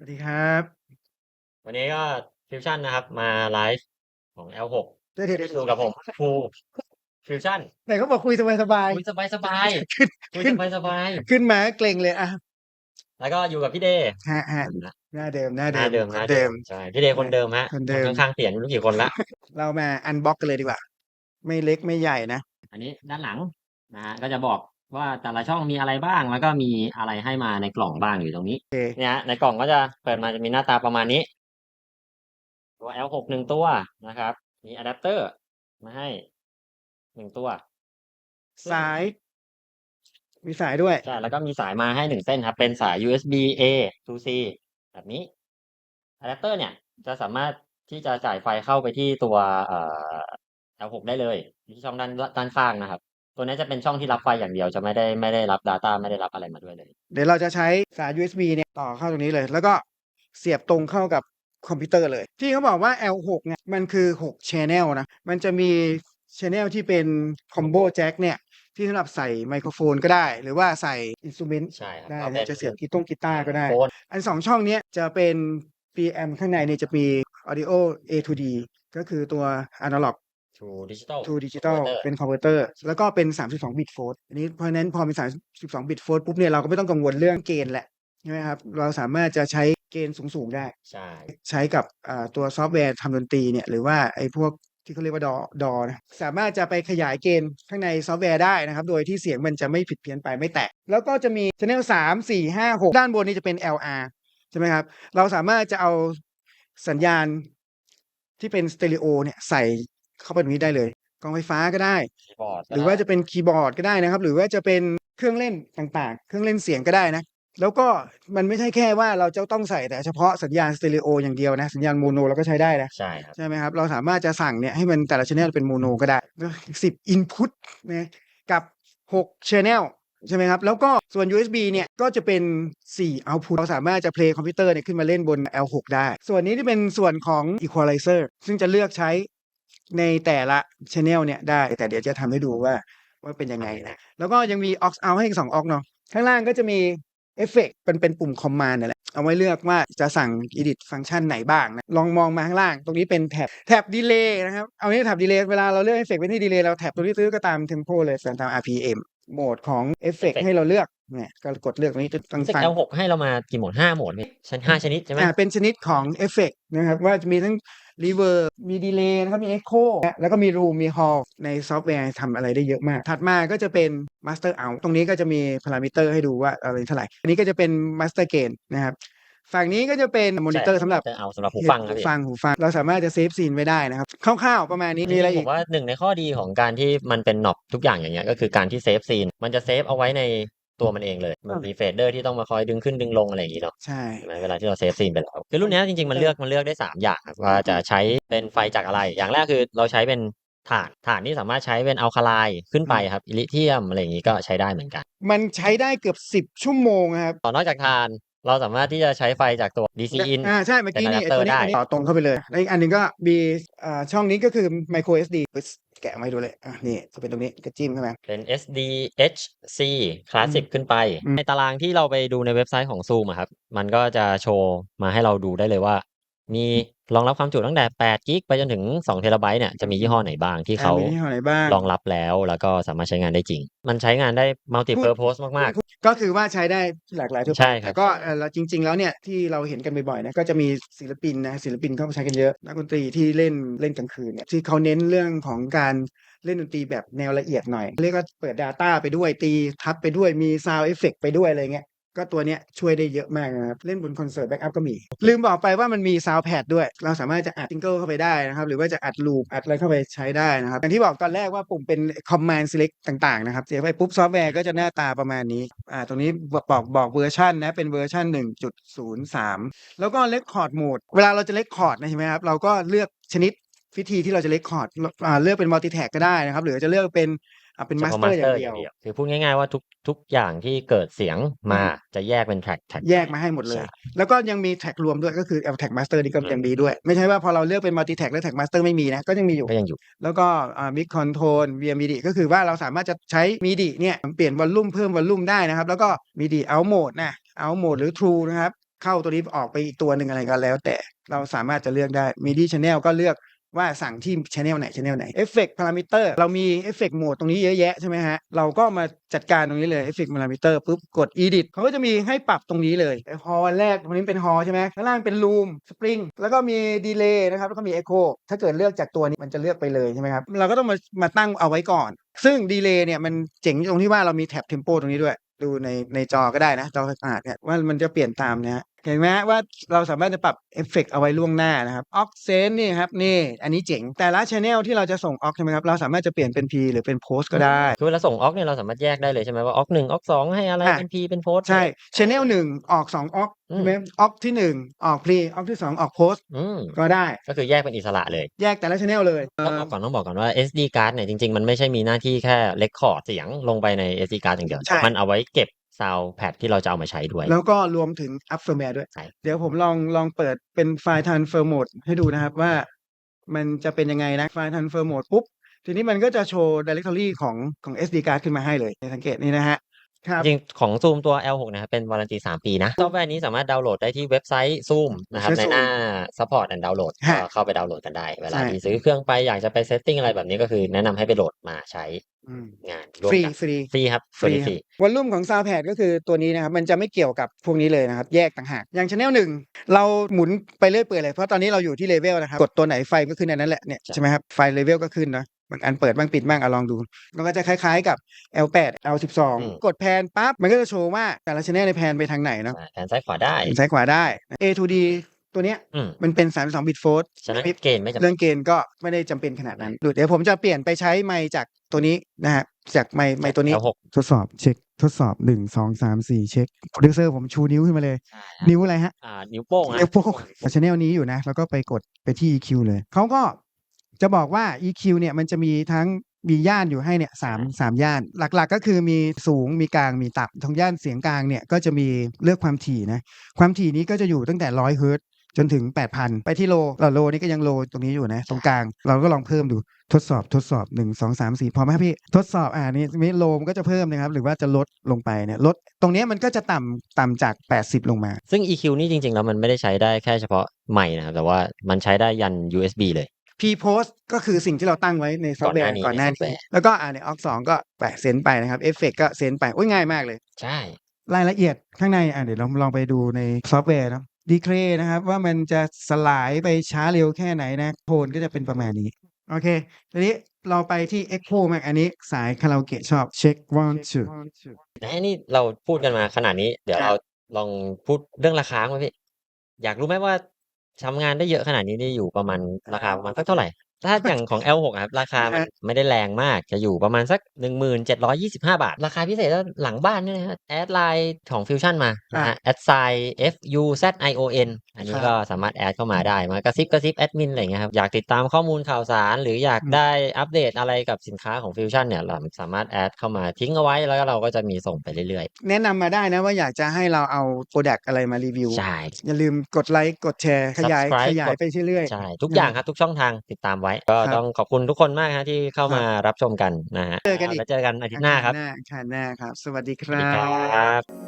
สวัสดีครับ วันนี้ก็ฟิวชั่นนะครับ มาไลฟ์ของ L6 เดี๋ยวเดี๋ยวเดี๋ยวดูกับผมฟูฟิวชั่นไหนเขาบอกคุยสบายสบายคุยสบายสบายขึ้นคุยขึ้สนบายสบายขึ้นมาเกรงเลยอะแล้วก็อยู่กับพี่เดย์ฮะฮะหน้าเดิมหน้าหเดิน้ามเดิมหน้าเดิมใช่พี่เดย์คนเดิมฮะคนเดิมข้างๆเปลี่ยนไม่รู้กี่คนละเรามาอันบ็อกกันเลยดีกว่า ไม่เล็กไม่ใหญ่นะ อันนี้ด้านหลังนะฮะก็จะบอก ว่าแต่ละช่องมีอะไรบ้าง แล้วก็มีอะไรให้มาในกล่องบ้างอยู่ตรงนี้ โอเคเนี่ยฮะในกล่องก็จะเปิดมาจะมีหน้าตาประมาณนี้ ตัว L6 หนึ่งตัวนะครับ มีอะแดปเตอร์มาให้หนึ่งตัวซึ่งสาย มีสายด้วย ใช่แล้วก็มีสายมาให้หนึ่งเส้นครับ เป็นสาย USB A to C แบบนี้อะแดปเตอร์เนี่ย จะสามารถที่จะจ่ายไฟเข้าไปที่ตัวเอ่อ L6 ได้เลยที่ช่องด้านด้านข้างนะครับ ตัวนี้จะเป็นช่องที่รับไฟอย่างเดียวจะไม่ได้ไม่ได้รับ Data ไม่ได้รับอะไรมาด้วยเลย เดี๋ยวเราจะใช้สาย USB เนี่ยต่อเข้าตรงนี้เลย แล้วก็เสียบตรงเข้ากับคอมพิวเตอร์เลย ที่เขาบอกว่า L6 เนี่ยมันคือ 6 Channel นะ มันจะมี Channel ที่เป็น Combo Jack เนี่ย ที่สำหรับใส่ไมโครโฟนก็ได้ หรือว่าใส่อินสตูเมนต์ใช่ครับได้ก็นะเป็นจะเสียบกีตงกีตาร์ก็ได้ โฟนอันสองช่องเนี้ยจะเป็น PM ข้างในเนี่ยจะมี Audio A to D ก็คือตัว Analog True Digital to Digital Converter เป็นคอมพิวเตอร์ แล้วก็เป็น 32 บิตโฟลอันนี้เพราะฉะนั้นพอเป็น 32 บิตโฟลปุ๊บเนี่ยเราก็ไม่ต้องกังวลเรื่องเกณฑ์แหละใช่ไหมครับ เราสามารถจะใช้เกณฑ์สูง ๆ ได้ ใช่ ใช้กับอ่าตัวซอฟต์แวร์ทำดนตรีเนี่ยหรือว่าไอ้พวกที่เขาเรียกว่าดอดอนะสามารถจะไปขยายเกณฑ์ข้างในซอฟต์แวร์ได้นะครับ โดยที่เสียงมันจะไม่ผิดเพี้ยนไปไม่แตก แล้วก็จะมี channel 3 4 5 6 ด้านบนนี้จะเป็น LR ใช่ไหมครับ เราสามารถจะเอาสัญญาณที่เป็นสเตอริโอเนี่ยใส่ เข้าไปตรงนี้ได้เลยกล้องไฟฟ้าก็ได้ คีย์บอร์ดหรือว่าจะเป็นคีย์บอร์ดก็ได้นะครับ หรือว่าจะเป็นเครื่องเล่นต่างๆ เครื่องเล่นเสียงก็ได้นะ แล้วก็มันไม่ใช่แค่ว่าเราจะต้องใส่แต่เฉพาะสัญญาณสเตอริโออย่างเดียวนะ สัญญาณโมโนเราก็ใช้ได้นะ ใช่ครับ ใช่ไหมครับ เราสามารถจะสั่งเนี่ยให้มันแต่ละช anel เป็นโมโนก็ได้สิบอินพุตนะกับหกช anel ใช่ไหมครับ แล้วก็ส่วน USB เนี่ยก็จะเป็น 4 output เราสามารถจะ play คอมพิวเตอร์เนี่ยขึ้นมาเล่นบน L6 ได้ ส่วนนี้ที่เป็นส่วนของ equalizer ซึ่งจะเลือกใช้ ในแต่ละ channel เนี่ยได้ แต่เดี๋ยวจะทำให้ดูว่าว่าเป็นยังไงนะ แล้วก็ยังมี aux out ให้อีกสอง aux เนาะ ข้างล่างก็จะมีเอฟเฟกเป็นเป็นปุ่ม command นั่นแหละ เอาไว้เลือกว่าจะสั่ง edit ฟังก์ชันไหนบ้างนะ ลองมองมาข้างล่าง ตรงนี้เป็นแท็บแท็บ delay นะครับ เอานี้แท็บ delay เวลาเราเลือกเอฟเฟกเป็นที่ delay เราแท็บตรงนี้ซื้อก็ตาม tempo เลยส่วนตาม RPM โหมดของเอฟเฟก Effect ให้เราเลือกเนี่ยก็กดเลือกตรงนี้จะต้องรู้สึกฟัง L6 ให้เรามากี่โหมดห้าโหมดพี่ชั้นห้าชนิดใช่ไหมอ่าเป็นชนิดของเอฟเฟกนะครับว่าจะมีทั้ง รีเวอร์มีดีเลย์นะครับมีเอ็กโคแล้วก็มีรูมมีฮอลในซอฟต์แวร์ทำอะไรได้เยอะมาก ถัดมาก็จะเป็นมาสเตอร์เอาตรงนี้ก็จะมีพารามิเตอร์ให้ดูว่าอะไรเท่าไหร่ อันนี้ก็จะเป็นมาสเตอร์เกนนะครับฝั่งนี้ก็จะเป็นมอนิเตอร์สำหรับจะเอาสำหรับหูฟังครับหูพี่ฟังหูฟัง เราสามารถจะเซฟซีนไว้ได้นะครับคร่าวๆประมาณนี้มีอะไรผอีกมว่าหนึ่งในข้อดีของการที่มันเป็นหนอบทุกอย่างอย่างเงี้ยก็คือการที่เซฟซีนมันจะเซฟเอาไว้ใน ตัวมันเองเลย มันมีเฟดเดอร์ที่ต้องมาคอยดึงขึ้นดึงลงอะไรอย่างงี้เนาะใช่ใช่ไหมเวลาที่เราเซฟซีนไปแล้วคือรุ่นเนี้ยจริงๆมันเลือกมันเลือกได้สามอย่างครับว่าจะใช้เป็นไฟจากอะไร อย่างแรกคือเราใช้เป็นถ่านถ่านที่สามารถใช้เป็นอัลคาไลน์ขึ้นไปครับลิเธียมอะไรอย่างงี้ก็ใช้ได้เหมือนกัน มันใช้ได้เกือบ 10 ชั่วโมงนะครับต่อนอกจากถ่าน เราสามารถที่จะใช้ไฟจากตัว DC in อ่าใช่เมื่อกี้นี่เป็นไอ้ตัวนี้ adapter อันนี้ได้ต่อตรงเข้าไปเลยแล้วอีกอันหนึงก็มีอ่าช่องนี้ก็คือ micro SD ปึ๊สแกะมาให้ดูเลย อะ นี่จะเป็นตรงนี้ก็จิ้มเข้ามาเป็น SDHC Classic ขึ้นไปอืมในตารางที่เราไปดูในเว็บไซต์ของ Zoom อะครับ มันก็จะโชว์มาให้เราดูได้เลยว่า มี รองรับความจุตั้งแต่8กิกไปจนถึง2เทราไบต์เนี่ยจะมียี่ห้อไหนบ้างที่เขาอ่มียี่ห้อไหนบ้างรองรับแล้วแล้วก็สามารถใช้งานได้จริง มันใช้งานได้ multi purpose มาก ก็คือว่าใช้ได้หลากหลายทั่วไปใช่ครับ แต่ก็เอ่อแล้วจริง ๆ แล้วเนี่ยที่เราเห็นกันบ่อยๆนะก็จะมีศิลปินนะศิลปินเข้ามาใช้กันเยอะนักดนตรีที่เล่นเล่นกลางคืนเนี่ยที่เขาเน้นเรื่องของการเล่นดนตรีแบบแนวละเอียดหน่อยเรียกว่าเปิด Data ไปด้วยตีทับไปด้วยมี Sound Effect ไปด้วยอะไรเงี้ย ก็ตัวเนี้ยช่วยได้เยอะมากนะครับ เล่นบนคอนเสิร์ตแบ็กอัพก็มี ลืมบอกไปว่ามันมี Sound Pad ด้วย เราสามารถจะอัดซิงเกิลเข้าไปได้นะครับ หรือว่าจะอัดลูปอัดอะไรเข้าไปใช้ได้นะครับ อย่างที่บอกตอนแรกว่าปุ่มเป็น Command Select ต่างๆนะครับเสียไปปุ๊บซอฟต์แวร์ก็จะหน้าตาประมาณนี้อ่าตรงนี้บอกบอกเวอร์ชันนะเป็นเวอร์ชัน1.03 แล้วก็ Record Mode เวลาเราจะ Record นะใช่ไหมครับเราก็เลือกชนิดวิธีที่เราจะ Record อ่าเลือกเป็น Multi Track ก็ได้นะครับ หรือจะเลือกเป็น อ่าเป็นๆมาสฉพาะเตอร์อย่าง master เดียวคือพูดง่ายๆว่าทุกทุกอย่างที่เกิดเสียงมาจะแยกเป็น track track แยกมาให้หมดเลยใช่แล้วก็ยังมีแท็กรวมด้วยก็คือ L Tag Master นี่ก็อืมยังดีด้วย ไม่ใช่ว่าพอเราเลือกเป็น Multi Tag แล้ว Tag Master ไม่มีนะ ก็ยังมีอยู่ก็ยังอยู่ แล้วก็อ่า Mix Control via MIDI ก็คือว่าเราสามารถจะใช้ MIDI เนี่ยเปลี่ยนวอลลุ่มเพิ่มวอลลุ่มได้นะครับ แล้วก็ MIDI out mode นะ out mode หรือ true นะครับเข้าตัวนี้ออกไปอีกตัวหนึ่งอะไรก็แล้ว แต่เราสามารถจะเลือกได้ MIDI channel ก็เลือก ว่าสั่งที่ channel ไหน channel ไหน Effect Parameter เรามี Effect Mode ตรงนี้เยอะแยะใช่ไหมฮะ เราก็มาจัดการตรงนี้เลย Effect Parameter ปุ๊บกด Edit เขาก็จะมีให้ปรับตรงนี้เลยฮอวันแรกตรงนี้เป็นฮอใช่ไหมข้างล่างเป็น Loom Spring แล้วก็มี Delay นะครับ แล้วก็มี Echo ถ้าเกิดเลือกจากตัวนี้มันจะเลือกไปเลยใช่ไหมครับ เราก็ต้องมามาตั้งเอาไว้ก่อน ซึ่ง Delay เนี่ยมันเจ๋งตรงที่ว่าเรามีแท็บ Tempo ตรงนี้ด้วย ดูในในจอก็ได้นะจอสะอาดเนี่ยว่ามันจะเปลี่ยนตามนะฮะ เห็นไหมฮะว่าเราสามารถจะปรับเอฟเฟกเอาไว้ล่วงหน้านะครับออกเซนนี่ครับนี่ อันนี้เจ๋ง แต่ละชแนลที่เราจะส่งออกใช่ไหมครับ เราสามารถจะเปลี่ยนเป็น P หรือเป็นโพสก็ได้ คือเวลาส่งออกเนี่ยเราสามารถแยกได้เลยใช่ไหมว่าออกหนึ่งออกสองให้อะไรอะเป็นพีเป็นโพสใช่ชแนลหนึ่งออกสองออกอืมใช่ไหมออกที่หนึ่งออกพรีออกที่สองออกโพสอืมก็ได้ ก็คือแยกเป็นอิสระเลย แยกแต่ละชแนลเลยต้องบอกก่อนต้องบอกก่อนว่า SD card เนี่ยจริงๆมันไม่ใช่มีหน้าที่แค่เลคคอร์ดเสียงลงไปใน SD card อย่างเดียวใช่มันเอาไว้เก็บ ซาวแพดที่เราจะเอามาใช้ด้วย แล้วก็รวมถึงอัพเฟิร์มแวร์ด้วยใช่เดี๋ยวผมลองลองเปิดเป็นไฟล์ transfer mode ให้ดูนะครับว่ามันจะเป็นยังไงนะไฟล์ transfer mode ปุ๊บ ทีนี้มันก็จะโชว์ directory ของของ SD card ขึ้นมาให้เลยสังเกตนี่นะฮะ ครับจริงๆของ Zoom ตัว L6 นะครับเป็นวารันตี 3 ปีนะซอฟต์แวร์นี้สามารถดาวน์โหลดได้ที่เว็บไซต์ Zoom นะครับใช้ในหน้า Zoom support and download ฮะก็เข้าไปดาวน์โหลดกันได้ เวลาใช่ ที่ซื้อเครื่องไปอยากจะไปเซตติ้งอะไรแบบนี้ก็คือแนะนำให้ไปโหลดมาใช้อืมงานร่วฟมรีกันฟรี ฟรีครับฟรีฟรี วอลลุ่มของ Soundpad ก็คือตัวนี้นะครับ มันจะไม่เกี่ยวกับพวกนี้เลยนะครับ แยกต่างหาก อย่างช anel หนึ่งเราหมุนไปเรื่อยเปื่อยเลย เพราะตอนนี้เราอยู่ที่เลเวลนะครับ กดตัวไหนไฟก็ขึ้นอันนั้นแหละเนี่ยใช่ไหมครับ ไฟเลเวลก็ขึ้นเนอะ บางอันเปิดบ้างปิดบ้างอะลองดู มันก็จะคล้ายๆกับ L8 L12 กดแพนปั๊บมันก็จะโชว์ว่าแต่ละช anel ในแพนไปทางไหนเนาะแผนซ้ายขวาได้ซ้ายขวาได้ A to D ตัวเนี้ยอืมมันเป็น 32 บิตโฟลฉะนั้นเกณฑ์ไม่จำเป็เรื่นองเกณฑ์ก็ไม่ได้จำเป็นขนาดนั้นดูเดี๋ยวผมจะเปลี่ยนไปใช้ไมค์จากตัวนี้นะฮะจากไมค์ไมค์ตัวนี้ L6 ทดสอบเช็คทดสอบหนึ่งสองสามสี่เช็คโปรดิวเซอร์ผมชูนิ้วขึ้นมาเลยใช่นิ้วอะไรฮะอ่านิ้วโป้งนะนิ้วโป้งชแนลนี้อยู่นะ แล้วก็ไปกดไปที่ EQ เลยเขาก็ จะบอกว่า EQ เนี่ยมันจะมีทั้งมีย่านอยู่ให้เนี่ยสามสามย่าน หลักๆก็คือมีสูงมีกลางมีต่ำทางย่านเสียงกลางเนี่ยก็จะมีเลือกความถี่นะความถี่นี้ก็จะอยู่ตั้งแต่ร้อยเฮิร์ตซ์จนถึง 8,000 ไปที่โลเราโลนี่ก็ยังโลตรงนี้อยู่นะ ตรงกลาง เราก็ลองเพิ่มดูทดสอบทดสอบ 1 2 3 4 พอไหมครับพี่ ทดสอบอ่านี่นี่โลมันก็จะเพิ่มนะครับ หรือว่าจะลดลงไปเนี่ยลดตรงเนี้ยมันก็จะต่ำต่ำจาก 80 ลงมา ซึ่ง EQ นี่จริงๆ แล้วมันไม่ได้ใช้ได้แค่เฉพาะไมค์นะครับ แต่ว่ามันใช้ได้ยัน USB เลย P post ก็คือสิ่งที่เราตั้งไว้ในซอฟต์แวร์ก่ก่ออนนหหน้าน้านี้นี้แล้วก็อ่าในออกสองก็แปะเซนไปนะครับเอฟเฟกก็เซนไปโอ้ยง่ายมากเลย ใช่ รายละเอียดข้างในอะเดี๋ยวเราลองไปดูในซอฟต์แวร์นะดีเครนะครับ ว่ามันจะสลายไปช้าเร็วแค่ไหนนะโทนก็จะเป็นประมาณนี้ โอเค ทีนี้เราไปที่ Echo มากอันนี้สายคาราโอเกะชอบเช็ค one two นะนี่เราพูดกันมาขนาดนี้ เดี๋ยวครับเราลองพูดเรื่องราคาไหมพี่ อยากรู้ไหมว่า ทำงานได้เยอะขนาดนี้นี่อยู่ประมาณราคาประมาณสักเท่าไหร่ ถ้าอย่างของ L6 อะครับ ราคามันไม่ได้แรงมากจะอยู่ประมาณสัก 1725 บาท ราคาพิเศษแล้วหลังบ้านเนี่ยนะฮะแอดไลน์ของฟิวชั่นมานะฮะแอดไซ F U Z I O N อันนี้ก็สามารถแอดเข้ามาได้มากระซิบกระซิบแอดมินอะไรอย่างเงี้ยครับ อยากติดตามข้อมูลข่าวสาร หรืออยากได้อัปเดตอะไรกับสินค้าของฟิวชั่นเนี่ยเราสามารถแอดเข้ามาทิ้งเอาไว้แล้วก็เราก็จะมีส่งไปเรื่อยแนะนำมาได้นะว่าอยากจะให้เราเอาโปรดักอะไรมารีวิวๆใช่อย่าลืมกดไลค์กดแชร์ขยาย Subscribe ขยายกดไปเรื่อยใช่ทุกอย่างครับทุกช่องทางติดตามไว้ก็ครับต้องขอบคุณทุกคนมากฮะที่เข้ามารับชมกันนะฮะเจอกันอีกแล้วเจอกันอาๆทิตย์หน้าครับหน้าค่ะหน้าครับ สวัสดีคสวัสรัดีคบรับ